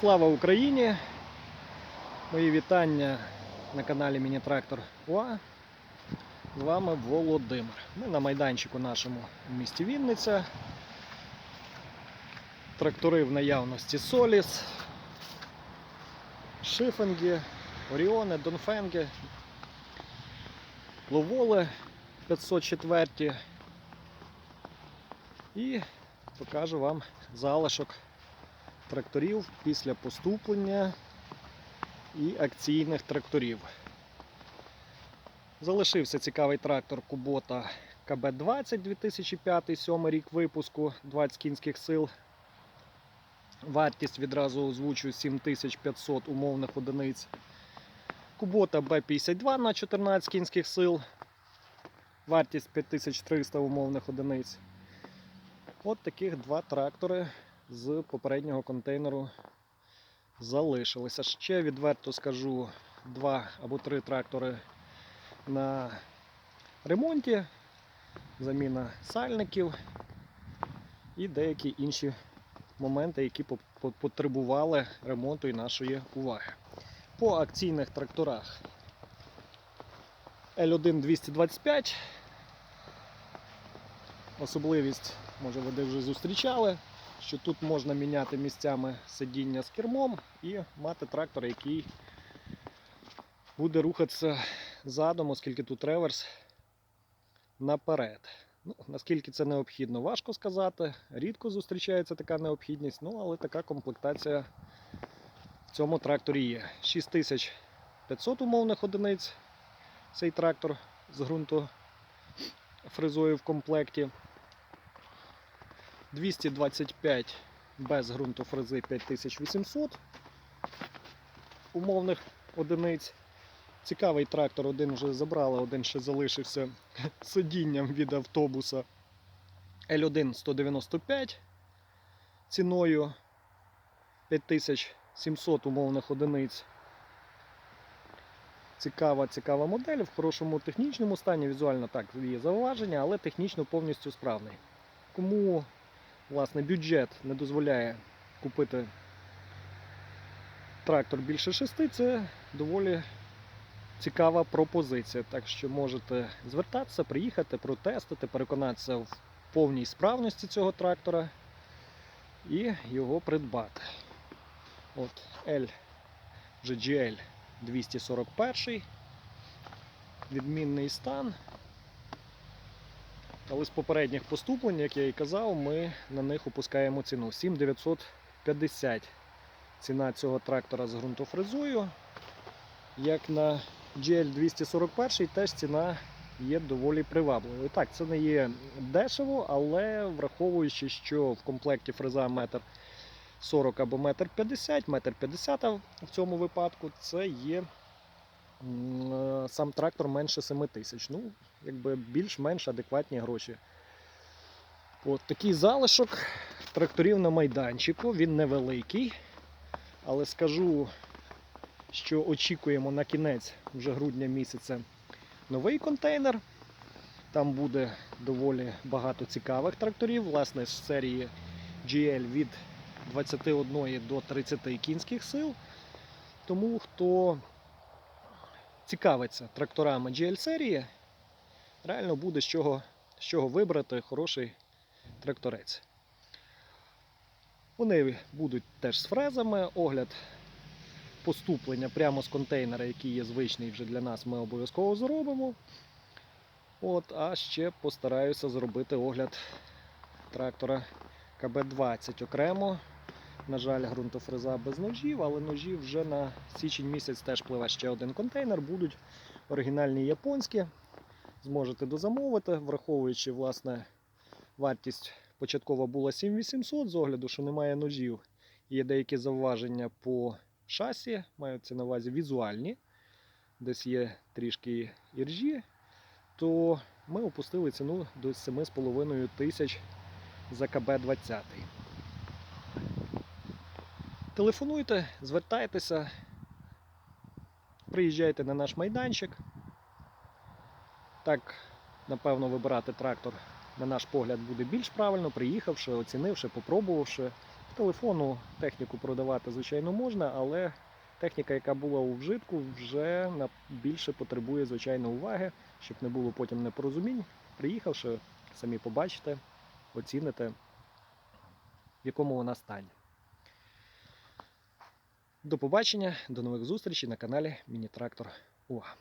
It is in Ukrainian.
Слава Україні! Мої вітання на каналі Міні-Трактор УА. З вами Володимир. Ми на майданчику нашому в місті Вінниця. Трактори в наявності Соліс, Шифенги, Оріони, Донфенги, Ловоли 504. І покажу вам залишок тракторів після поступлення і акційних тракторів. Залишився цікавий трактор Кубота КБ-20 2005 7 рік випуску 20 кінських сил. Вартість відразу озвучую 7500 умовних одиниць. Кубота Б-52 на 14 кінських сил. Вартість 5300 умовних одиниць. От таких два трактори з попереднього контейнеру залишилися. Ще відверто скажу два або три трактори на ремонті, заміна сальників і деякі інші моменти, які по- по- потребували ремонту і нашої уваги. По акційних тракторах L1 225. Особливість, може, ви де вже зустрічали, що тут можна міняти місцями сидіння з кермом і мати трактор, який буде рухатися задом, оскільки тут реверс наперед. Ну, наскільки це необхідно, важко сказати. Рідко зустрічається така необхідність, ну але така комплектація в цьому тракторі є. 6500 умовних одиниць цей трактор з ґрунтофрезою в комплекті. 225 без ґрунтофрези 5800 умовних одиниць. Цікавий трактор, один вже забрали, один ще залишився сидінням від автобуса. L1 195 ціною 5700 умовних одиниць. Цікава, цікава модель в хорошому технічному стані. Візуально так є зауваження, але технічно повністю справний. Кому власне бюджет не дозволяє купити трактор більше шести, це доволі цікава пропозиція. Так що можете звертатися, приїхати, протестити, переконатися в повній справності цього трактора і його придбати. От L GGL 241. Відмінний стан. Але з попередніх поступлень, як я і казав, ми на них опускаємо ціну. 7950 ціна цього трактора з ґрунтофрезою. Як на GL241 теж ціна є доволі привабливою. Так, це не є дешево, але враховуючи, що в комплекті фреза метр 40 або метр 50, метр 50 в цьому випадку, це є м, сам трактор менше 7 тисяч. Ну, якби більш-менш адекватні гроші. От такий залишок тракторів на майданчику. Він невеликий, але скажу, що очікуємо на кінець вже грудня місяця новий контейнер. Там буде доволі багато цікавих тракторів, власне, з серії GL від 21 до 30 кінських сил. Тому хто цікавиться тракторами GL серії, реально буде з чого, з чого вибрати хороший тракторець. Вони будуть теж з фрезами. Огляд поступлення прямо з контейнера, який є звичний вже для нас, ми обов'язково зробимо. От, а ще постараюся зробити огляд трактора КБ-20 окремо. На жаль, ґрунтофреза без ножів, але ножі вже на січень місяць теж пливе ще один контейнер. Будуть оригінальні японські. Зможете дозамовити, враховуючи власне вартість початкова була 7800 з огляду, що немає ножів. Є деякі зауваження по шасі, маються на увазі візуальні, десь є трішки іржі, то ми опустили ціну до 7,5 тисяч за КБ-20. Телефонуйте, звертайтеся, приїжджайте на наш майданчик. Так, напевно, вибирати трактор, на наш погляд, буде більш правильно, приїхавши, оцінивши, попробувавши, телефону техніку продавати, звичайно, можна, але техніка, яка була у вжитку, вже більше потребує, звичайно, уваги, щоб не було потім непорозумінь. Приїхавши, самі побачите, оціните, в якому вона стані. До побачення, до нових зустрічей на каналі Міні-Трактор УА.